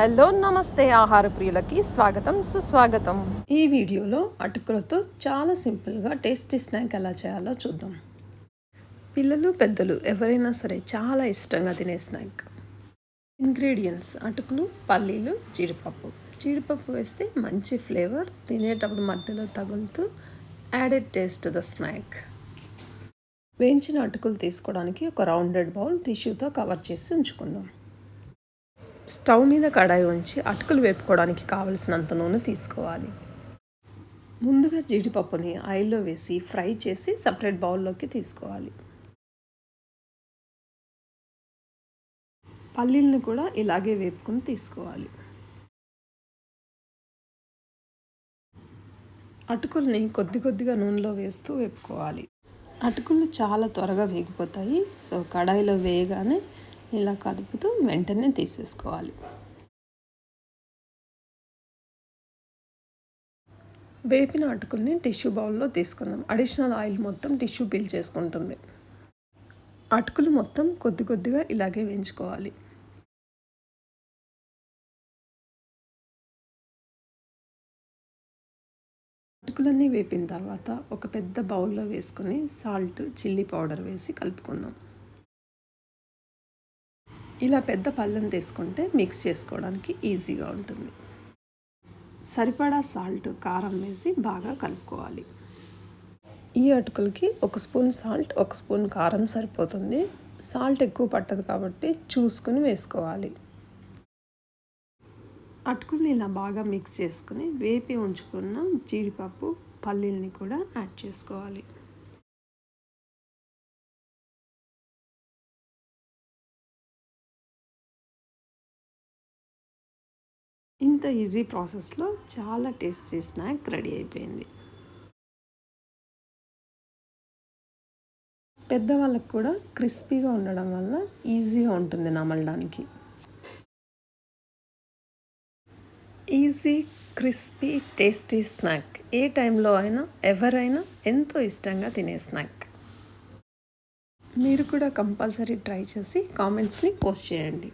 Hello నమస్తే ఆహార ప్రియులకి స్వాగతం సుస్వాగతం. ఈ వీడియోలో అటుకులతో చాలా సింపుల్గా టేస్టీ స్నాక్ ఎలా చేయాలో చూద్దాం. పిల్లలు పెద్దలు ఎవరైనా సరే చాలా ఇష్టంగా తినే స్నాక్. ఇంగ్రీడియంట్స్ అటుకులు పల్లీలు జీడిపప్పు. జీడిపప్పు వేస్తే మంచి ఫ్లేవర్ తినేటప్పుడు మధ్యలో తగులుతూ యాడెడ్ టేస్ట్ ద స్నాక్. వేయించిన అటుకులు తీసుకోవడానికి ఒక రౌండెడ్ బౌల్ టిష్యూతో కవర్ చేసి ఉంచుకుందాం. స్టవ్ మీద కడాయి ఉంచి అటుకులు వేపుకోవడానికి కావలసినంత నూనె తీసుకోవాలి. ముందుగా జీడిపప్పుని ఆయిల్లో వేసి ఫ్రై చేసి సపరేట్ బౌల్లోకి తీసుకోవాలి. పల్లీలను కూడా ఇలాగే వేపుకొని తీసుకోవాలి. అటుకుల్ని కొద్ది కొద్దిగా నూనెలో వేస్తూ వేపుకోవాలి. అటుకులు చాలా త్వరగా వేగిపోతాయి. సో కడాయిలో వేయగానే ఇలా కదుపుతూ వెంటనే తీసేసుకోవాలి. వేపిన అటుకుల్ని టిష్యూ బౌల్లో తీసుకుందాం. అడిషనల్ ఆయిల్ మొత్తం టిష్యూ పీల్ చేసుకుంటుంది. అటుకులు మొత్తం కొద్ది కొద్దిగా ఇలాగే వేయించుకోవాలి. అటుకులన్నీ వేపిన తర్వాత ఒక పెద్ద బౌల్లో వేసుకొని సాల్ట్ చిల్లీ పౌడర్ వేసి కలుపుకుందాం. ఇలా పెద్ద పళ్ళెం తీసుకుంటే మిక్స్ చేసుకోవడానికి ఈజీగా ఉంటుంది. సరిపడా సాల్ట్ కారం వేసి బాగా కలుపుకోవాలి. ఈ అటుకులకి ఒక స్పూన్ సాల్ట్ ఒక స్పూన్ కారం సరిపోతుంది. సాల్ట్ ఎక్కువ పట్టదు కాబట్టి చూసుకుని వేసుకోవాలి. అటుకుల్ని ఇలా బాగా మిక్స్ చేసుకుని వేపి ఉంచుకున్న జీడిపప్పు పల్లీల్ని కూడా యాడ్ చేసుకోవాలి. ఇంత ఈజీ ప్రాసెస్లో చాలా టేస్టీ స్నాక్ రెడీ అయిపోయింది. పెద్దవాళ్ళకు కూడా క్రిస్పీగా ఉండడం వల్ల ఈజీగా ఉంటుంది నమలడానికి. Easy crispy tasty snack. ఏ టైంలో అయినా ఎవరైనా ఎంతో ఇష్టంగా తినే స్నాక్. మీరు కూడా కంపల్సరీ ట్రై చేసి కామెంట్స్ని పోస్ట్ చేయండి.